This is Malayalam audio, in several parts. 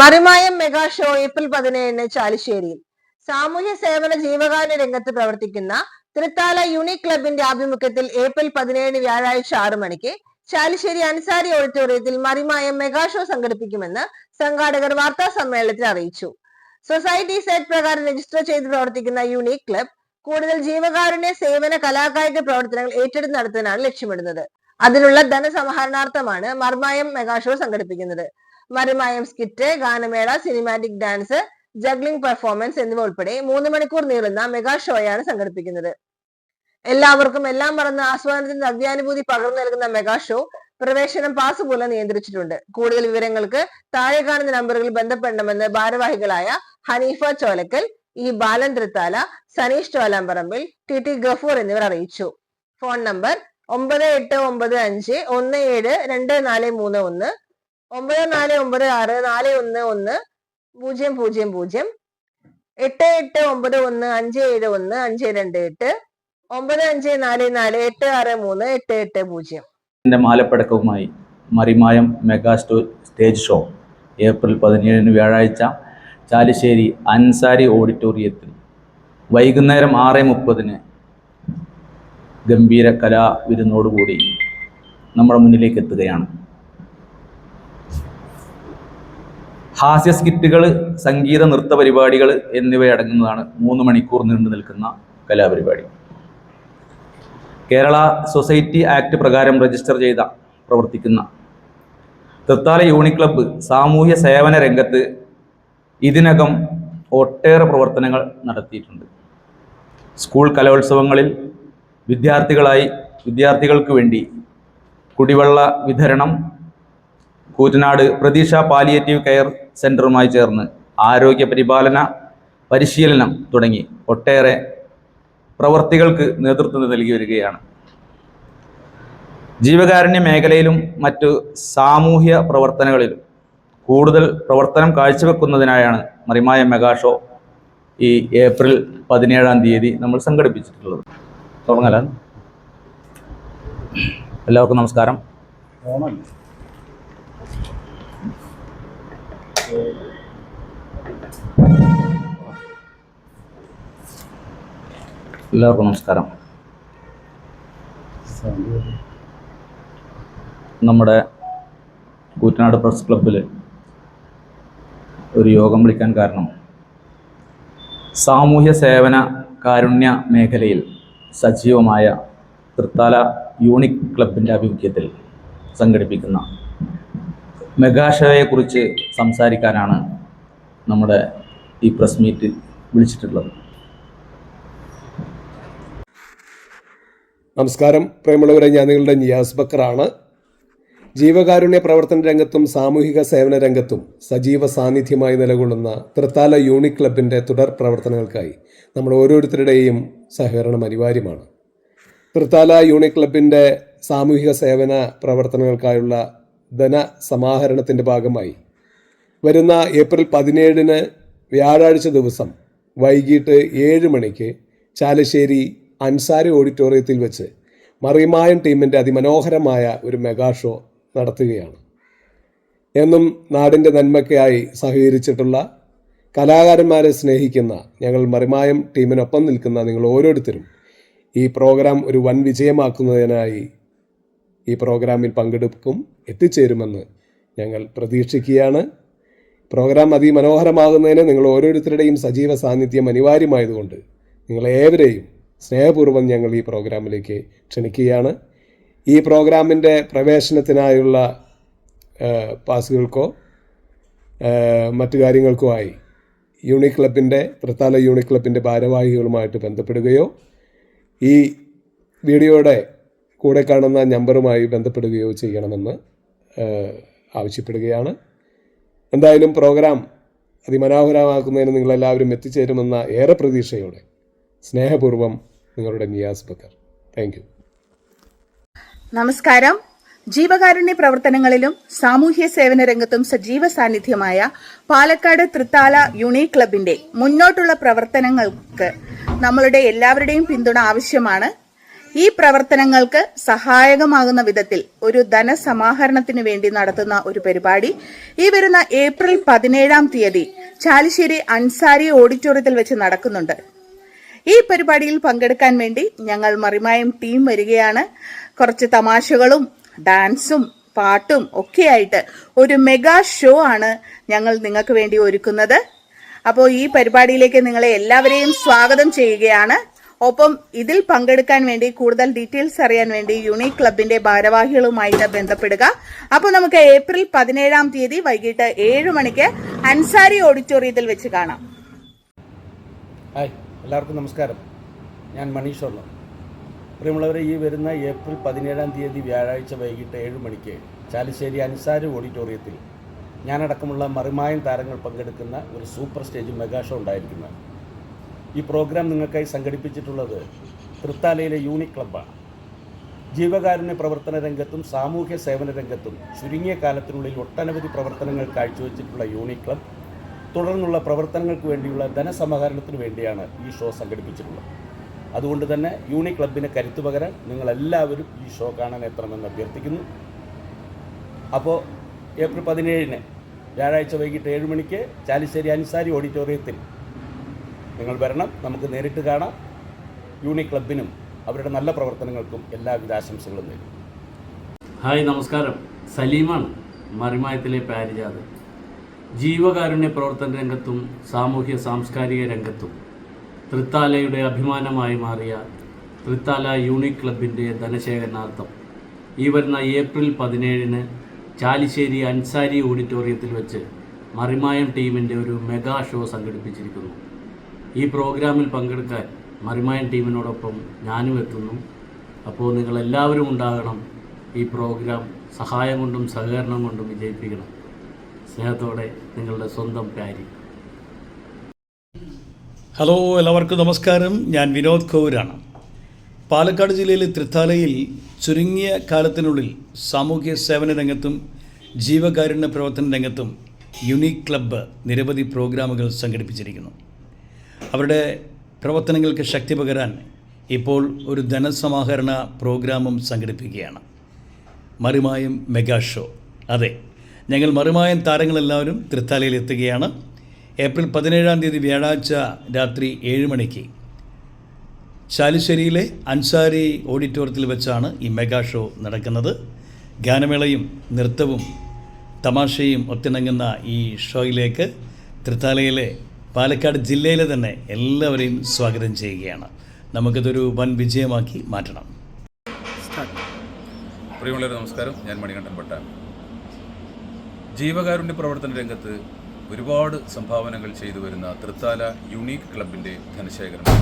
മറിമായം മെഗാ ഷോ ഏപ്രിൽ പതിനേഴിന് ചാലിശ്ശേരിയിൽ. സാമൂഹ്യ സേവന ജീവകാരുണ്യ രംഗത്ത് പ്രവർത്തിക്കുന്ന തൃത്താല യൂണിക് ക്ലബിന്റെ ആഭിമുഖ്യത്തിൽ ഏപ്രിൽ പതിനേഴിന് വ്യാഴാഴ്ച ആറു മണിക്ക് ചാലിശ്ശേരി അൻസാരി ഓഡിറ്റോറിയത്തിൽ മറിമായം മെഗാ ഷോ സംഘടിപ്പിക്കുമെന്ന് സംഘാടകർ വാർത്താ സമ്മേളനത്തിൽ അറിയിച്ചു. സൊസൈറ്റി സെറ്റ് പ്രകാരം രജിസ്റ്റർ ചെയ്ത് പ്രവർത്തിക്കുന്ന യൂണിക് ക്ലബ് കൂടുതൽ ജീവകാരുണ്യ സേവന കലാകായിക പ്രവർത്തനങ്ങൾ ഏറ്റെടുത്ത് നടത്താനാണ് ലക്ഷ്യമിടുന്നത്. അതിനുള്ള ധനസമാഹരണാർത്ഥമാണ് മർമായം മെഗാ ഷോ സംഘടിപ്പിക്കുന്നത്. മറിമായം സ്കിറ്റ് ഗാനമേള സിനിമാറ്റിക് ഡാൻസ് ജഗ്ലിംഗ് പെർഫോമൻസ് എന്നിവ ഉൾപ്പെടെ മൂന്ന് മണിക്കൂർ നീളുന്ന മെഗാ ഷോയാണ് സംഘടിപ്പിക്കുന്നത്. എല്ലാവർക്കും എല്ലാം മറന്ന് ആസ്വാദനത്തിന്റെ അവ്യാനുഭൂതി പകർന്നു നൽകുന്ന മെഗാ ഷോ പ്രവേശനം പാസ് പോലെ നിയന്ത്രിച്ചിട്ടുണ്ട്. കൂടുതൽ വിവരങ്ങൾക്ക് താഴെ കാണുന്ന നമ്പറുകളിൽ ബന്ധപ്പെടണമെന്ന് ഭാരവാഹികളായ Hanifa Cholakkal E Balan Thrithala Saneesh Cholamparambil T T Gafoor എന്നിവർ അറിയിച്ചു. ഫോൺ നമ്പർ ഒമ്പത് എട്ട് ഒമ്പത് അഞ്ച് ഒന്ന് ഏഴ് രണ്ട് നാല് മൂന്ന് ഒന്ന് ഒമ്പത് നാല് ഒമ്പത് ആറ് നാല് ഒന്ന് ഒന്ന് പൂജ്യം പൂജ്യം പൂജ്യം. എട്ട് എട്ട് ഒമ്പത് ഒന്ന് അഞ്ച് ഏഴ് ഒന്ന് അഞ്ച് രണ്ട് എട്ട്. ഒമ്പത് അഞ്ച് നാല് നാല് എട്ട് ആറ് മൂന്ന് എട്ട് എട്ട് പൂജ്യം. എന്റെ മാലപ്പടക്കവുമായി മറിമായം മെഗാ സ്റ്റോ സ്റ്റേജ് ഷോ ഏപ്രിൽ പതിനേഴിന് വ്യാഴാഴ്ച ചാലിശ്ശേരി അൻസാരി ഓഡിറ്റോറിയത്തിൽ വൈകുന്നേരം ആറ് മുപ്പതിന് ഗംഭീര കലാവിരുന്നോടുകൂടി നമ്മുടെ മുന്നിലേക്ക് എത്തുകയാണ്. ഹാസ്യ സ്കിറ്റുകൾ സംഗീത നൃത്ത പരിപാടികൾ എന്നിവയടങ്ങുന്നതാണ് മൂന്ന് മണിക്കൂർ നീണ്ടു നിൽക്കുന്ന കലാപരിപാടി. കേരള സൊസൈറ്റി ആക്ട് പ്രകാരം രജിസ്റ്റർ ചെയ്ത പ്രവർത്തിക്കുന്ന തൃത്താല യൂണിറ്റ് ക്ലബ്ബ് സാമൂഹ്യ സേവന രംഗത്ത് ഇതിനകം ഒട്ടേറെ പ്രവർത്തനങ്ങൾ നടത്തിയിട്ടുണ്ട്. സ്കൂൾ കലോത്സവങ്ങളിൽ വിദ്യാർത്ഥികളായി വിദ്യാർത്ഥികൾക്ക് വേണ്ടി കുടിവെള്ള വിതരണം കൂറ്റനാട് പ്രതീക്ഷ പാലിയേറ്റീവ് കെയർ സെന്ററുമായി ചേർന്ന് ആരോഗ്യ പരിപാലന പരിശീലനം തുടങ്ങി. ഒട്ടേറെ പ്രവർത്തികൾക്ക് നേതൃത്വം നൽകി വരികയാണ് ജീവകാരുണ്യ മേഖലയിലും മറ്റു സാമൂഹ്യ പ്രവർത്തനങ്ങളിലും കൂടുതൽ പ്രവർത്തനം കാഴ്ചവെക്കുന്നതിനായാണ് മറിമായ മെഗാഷോ ഈ ഏപ്രിൽ പതിനേഴാം തീയതി നമ്മൾ സംഘടിപ്പിച്ചിട്ടുള്ളത്. തുടങ്ങല എല്ലാവർക്കും നമസ്കാരം. എല്ലാവർക്കും നമസ്കാരം. നമ്മുടെ കൂറ്റനാട് പ്രസ് ക്ലബിൽ ഒരു യോഗം വിളിക്കാൻ കാരണം സാമൂഹ്യ സേവന കാരുണ്യ മേഖലയിൽ സജീവമായ തൃത്താല യൂണിക് ക്ലബിന്റെ ആഭിമുഖ്യത്തിൽ സംഘടിപ്പിക്കുന്ന മെഗാഷോയെക്കുറിച്ച് സംസാരിക്കാനാണ് നമ്മുടെ ഈ പ്രസ് മീറ്റ് വിളിച്ചിട്ടുള്ളത്. നമസ്കാരം. പ്രേമുള്ളവരെ ഞാൻ നിങ്ങളുടെ നിയാസ് ബക്കറാണ്. ജീവകാരുണ്യ പ്രവർത്തന രംഗത്തും സാമൂഹിക സേവന രംഗത്തും സജീവ സാന്നിധ്യമായി നിലകൊള്ളുന്ന തൃത്താല യൂണിക് ക്ലബിന്റെ തുടർ പ്രവർത്തനങ്ങൾക്കായി നമ്മൾ ഓരോരുത്തരുടെയും സഹകരണം അനിവാര്യമാണ്. തൃത്താല യൂണിക് ക്ലബിന്റെ സാമൂഹിക സേവന പ്രവർത്തനങ്ങൾക്കായുള്ള ധന സമാഹരണത്തിന്റെ ഭാഗമായി. വരുന്ന ഏപ്രിൽ പതിനേഴിന് വ്യാഴാഴ്ച ദിവസം വൈകിട്ട് ഏഴ് മണിക്ക് ചാലശ്ശേരി അൻസാരി ഓഡിറ്റോറിയത്തിൽ വെച്ച് മറിമായം ടീമിന്റെ അതിമനോഹരമായ ഒരു മെഗാ ഷോ നടത്തുകയാണ്. എന്നും നാടിന്റെ നന്മയ്ക്കായി സഹകരിച്ചിട്ടുള്ള കലാകാരന്മാരെ സ്നേഹിക്കുന്ന ഞങ്ങൾ മറിമായം ടീമിനൊപ്പം നിൽക്കുന്ന നിങ്ങൾ ഓരോരുത്തരും ഈ പ്രോഗ്രാം ഒരു വൻ വിജയമാക്കുന്നതിനായി ഈ പ്രോഗ്രാമിൽ പങ്കെടുക്കും എത്തിച്ചേരുമെന്ന് ഞങ്ങൾ പ്രതീക്ഷിക്കുകയാണ്. പ്രോഗ്രാം അതിമനോഹരമാകുന്നതിന് നിങ്ങൾ ഓരോരുത്തരുടെയും സജീവ സാന്നിധ്യം അനിവാര്യമായതുകൊണ്ട് നിങ്ങളേവരെയും സ്നേഹപൂർവം ഞങ്ങൾ ഈ പ്രോഗ്രാമിലേക്ക് ക്ഷണിക്കുകയാണ്. ഈ പ്രോഗ്രാമിന്റെ പ്രവേശനത്തിനായുള്ള പാസുകൾക്കോ മറ്റു കാര്യങ്ങൾക്കോ ആയി യൂണിക് ക്ലബിന്റെ തൃത്താല യൂണിക് ക്ലബിന്റെ ഭാരവാഹികളുമായിട്ട് ബന്ധപ്പെടുകയോ ഈ വീഡിയോയുടെ കൂടെ കാണുന്ന നമ്പറുമായി ബന്ധപ്പെടുകയോ ചെയ്യണമെന്ന് ആവശ്യപ്പെടുകയാണ്. എന്തായാലും പ്രോഗ്രാം അതിമനോഹരമാക്കുന്നതിന് നിങ്ങളെല്ലാവരും എത്തിച്ചേരുമെന്ന ഏറെ പ്രതീക്ഷയോടെ സ്നേഹപൂർവം നിങ്ങളുടെ നിയാസ് ബക്കർ. താങ്ക് നമസ്കാരം. ജീവകാരുണ്യ പ്രവർത്തനങ്ങളിലും സാമൂഹ്യ സേവന രംഗത്തും സജീവ സാന്നിധ്യമായ പാലക്കാട് തൃത്താല യൂണി ക്ലബിന്റെ മുന്നോട്ടുള്ള പ്രവർത്തനങ്ങൾക്ക് നമ്മളുടെ എല്ലാവരുടെയും പിന്തുണ ആവശ്യമാണ്. ഈ പ്രവർത്തനങ്ങൾക്ക് സഹായകമാകുന്ന വിധത്തിൽ ഒരു ധനസമാഹരണത്തിന് വേണ്ടി നടത്തുന്ന ഒരു പരിപാടി. ഈ വരുന്ന ഏപ്രിൽ പതിനേഴാം തീയതി ചാലിശ്ശേരി അൻസാരി ഓഡിറ്റോറിയത്തിൽ വെച്ച് നടക്കുന്നുണ്ട്. ഈ പരിപാടിയിൽ പങ്കെടുക്കാൻ വേണ്ടി ഞങ്ങൾ മറിമായം ടീം വരികയാണ്. കുറച്ച് തമാശകളും ഡാൻസും പാട്ടും ഒക്കെയായിട്ട് ഒരു മെഗാ ഷോ ആണ് ഞങ്ങൾ നിങ്ങൾക്ക് വേണ്ടി ഒരുക്കുന്നത്. അപ്പോൾ ഈ പരിപാടിയിലേക്ക് നിങ്ങളെ എല്ലാവരെയും സ്വാഗതം ചെയ്യുകയാണ്. ഒപ്പം ഇതിൽ പങ്കെടുക്കാൻ വേണ്ടി കൂടുതൽ ഡീറ്റെയിൽസ് അറിയാൻ വേണ്ടി യൂണിക് ക്ലബിന്റെ ഭാരവാഹികളുമായിട്ട് ബന്ധപ്പെടുക. അപ്പോൾ നമുക്ക് ഏപ്രിൽ പതിനേഴാം തീയതി വൈകിട്ട് ഏഴ് മണിക്ക് അൻസാരി ഓഡിറ്റോറിയത്തിൽ വെച്ച് കാണാം. ഹായ് എല്ലാവർക്കും നമസ്കാരം. ഞാൻ മനീഷ് ഉള്ള. പ്രിയമുള്ളവരെ ഈ വരുന്ന ഏപ്രിൽ പതിനേഴാം തീയതി വ്യാഴാഴ്ച വൈകിട്ട് ഏഴ് മണിക്ക് ചാലിശ്ശേരി അൻസാരി ഓഡിറ്റോറിയത്തിൽ ഞാനടക്കമുള്ള മറിമായം താരങ്ങൾ പങ്കെടുക്കുന്ന ഒരു സൂപ്പർ സ്റ്റേജ് മെഗാ ഷോ ഉണ്ടായിരിക്കുന്നത്. ഈ പ്രോഗ്രാം നിങ്ങൾക്കായി സംഘടിപ്പിച്ചിട്ടുള്ളത് തൃത്താലയിലെ യൂണിക് ക്ലബ്ബാണ്. ജീവകാരുണ്യ പ്രവർത്തന രംഗത്തും സാമൂഹ്യ സേവന രംഗത്തും ചുരുങ്ങിയ കാലത്തിനുള്ളിൽ ഒട്ടനവധി പ്രവർത്തനങ്ങൾ കാഴ്ചവെച്ചിട്ടുള്ള യൂണിക് ക്ലബ് തുടർന്നുള്ള പ്രവർത്തനങ്ങൾക്ക് വേണ്ടിയുള്ള ധനസമാഹരണത്തിന് വേണ്ടിയാണ് ഈ ഷോ സംഘടിപ്പിച്ചിട്ടുള്ളത്. അതുകൊണ്ട് തന്നെ യൂണിക് ക്ലബിന് കരുത്തു പകരാൻ നിങ്ങളെല്ലാവരും ഈ ഷോ കാണാൻ എത്തണമെന്ന് അഭ്യർത്ഥിക്കുന്നു. അപ്പോൾ ഏപ്രിൽ പതിനേഴിന് വ്യാഴാഴ്ച വൈകിട്ട് ഏഴ് മണിക്ക് ചാലിശ്ശേരി അൻസാരി ഓഡിറ്റോറിയത്തിൽ നിങ്ങൾ വരണം. നമുക്ക് നേരിട്ട് കാണാം. യൂണി ക്ലബിനും അവരുടെ നല്ല പ്രവർത്തനങ്ങൾക്കും എല്ലാവിധ ആശംസകളും നേരും ഹായ് നമസ്കാരം. സലീമാണ് മറിമായത്തിലെ പാരിജാത് ജീവകാരുണ്യ പ്രവർത്തന രംഗത്തും സാമൂഹ്യ സാംസ്കാരിക രംഗത്തും തൃത്താലയുടെ അഭിമാനമായി മാറിയ തൃത്താല യൂണിക് ക്ലബിന്റെ ധനശേഖരണാർത്ഥം ഈ വരുന്ന ഏപ്രിൽ പതിനേഴിന് ചാലിശ്ശേരി അൻസാരി ഓഡിറ്റോറിയത്തിൽ വെച്ച് മറിമായം ടീമിന്റെ ഒരു മെഗാ ഷോ സംഘടിപ്പിച്ചിരിക്കുന്നു. ഈ പ്രോഗ്രാമിൽ പങ്കെടുക്കാൻ മറിമായൻ ടീമിനോടൊപ്പം ഞാനും എത്തുന്നു. അപ്പോൾ നിങ്ങളെല്ലാവരും ഉണ്ടാകണം ഈ പ്രോഗ്രാം സഹായം കൊണ്ടും സഹകരണം കൊണ്ടും വിജയിപ്പിക്കണം. സ്നേഹത്തോടെ നിങ്ങളുടെ സ്വന്തം പാരി ഹലോ എല്ലാവർക്കും നമസ്കാരം. ഞാൻ വിനോദ് കൗരാണ് പാലക്കാട് ജില്ലയിലെ തൃത്താലയിൽ ചുരുങ്ങിയ കാലത്തിനുള്ളിൽ സാമൂഹ്യ സേവന രംഗത്തും ജീവകാരുണ്യ പ്രവർത്തന രംഗത്തും യുണീക് ക്ലബ്ബ് നിരവധി പ്രോഗ്രാമുകൾ സംഘടിപ്പിച്ചിരിക്കുന്നു. അവരുടെ പ്രവർത്തനങ്ങൾക്ക് ശക്തി പകരാൻ ഇപ്പോൾ ഒരു ധനസമാഹരണ പ്രോഗ്രാമും സംഘടിപ്പിക്കുകയാണ്. മറിമായം മെഗാ ഷോ. അതെ ഞങ്ങൾ മറിമായം താരങ്ങളെല്ലാവരും തൃത്താലയിൽ എത്തുകയാണ്. ഏപ്രിൽ പതിനേഴാം തീയതി വ്യാഴാഴ്ച രാത്രി ഏഴ് മണിക്ക് ശാലിശ്ശേരിയിലെ അൻസാരി ഓഡിറ്റോറിയത്തിൽ വെച്ചാണ് ഈ മെഗാ ഷോ നടക്കുന്നത്. ഗാനമേളയും നൃത്തവും തമാശയും ഒത്തിണങ്ങുന്ന ഈ ഷോയിലേക്ക് തൃത്താലയിലെ പാലക്കാട് ജില്ലയിലെ തന്നെ എല്ലാവരെയും സ്വാഗതം ചെയ്യുകയാണ്. നമുക്കിതൊരു വൻ വിജയമാക്കി മാറ്റണം. പ്രിയമുള്ളവരെ നമസ്കാരം. ഞാൻ മണികണ്ഠൻ ഭട്ട ജീവകാരുണ്യ പ്രവർത്തന രംഗത്ത് ഒരുപാട് സംഭാവനകൾ ചെയ്തു വരുന്ന തൃത്താല യുണീക്ക് ക്ലബിന്റെ ധനശേഖരണം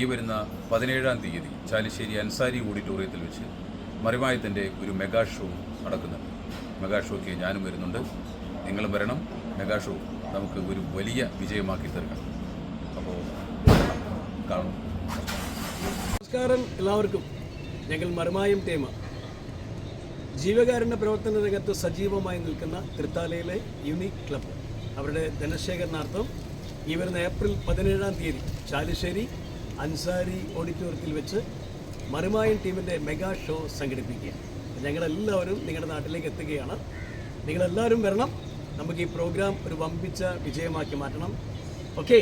ഈ വരുന്ന പതിനേഴാം തീയതി ചാലിശ്ശേരി അൻസാരി ഓഡിറ്റോറിയത്തിൽ വെച്ച് മറിമായത്തിന്റെ ഒരു മെഗാ ഷോ നടക്കുന്നുണ്ട്. മെഗാ ഷോയ്ക്ക് ഞാനും വരുന്നുണ്ട്. നിങ്ങളും വരണം. Mega show. നമുക്ക് ഒരു വലിയ വിജയമാക്കി തീർക്കണം അപ്പോൾ കാണും. നമസ്കാരം എല്ലാവർക്കും. ഞങ്ങൾ മറുമായും ടീം ജീവകാരുണ്യ പ്രവർത്തന രംഗത്ത് സജീവമായി നിൽക്കുന്ന തൃത്താലയിലെ യുണീക് ക്ലബ്ബ് അവരുടെ ധനശേഖരണാർത്ഥം ഈ വരുന്ന ഏപ്രിൽ പതിനേഴാം തീയതി ചാലിശ്ശേരി അൻസാരി ഓഡിറ്റോറിയത്തിൽ വെച്ച് മറുമായും ടീമിന്റെ മെഗാ ഷോ സംഘടിപ്പിക്കുക ഞങ്ങളെല്ലാവരും നിങ്ങളുടെ നാട്ടിലേക്ക് എത്തുകയാണ്. നിങ്ങളെല്ലാവരും വരണം. നമുക്ക് ഈ പ്രോഗ്രാം ഒരു വമ്പിച്ച വിജയമാക്കി മാറ്റണം. ഓക്കെ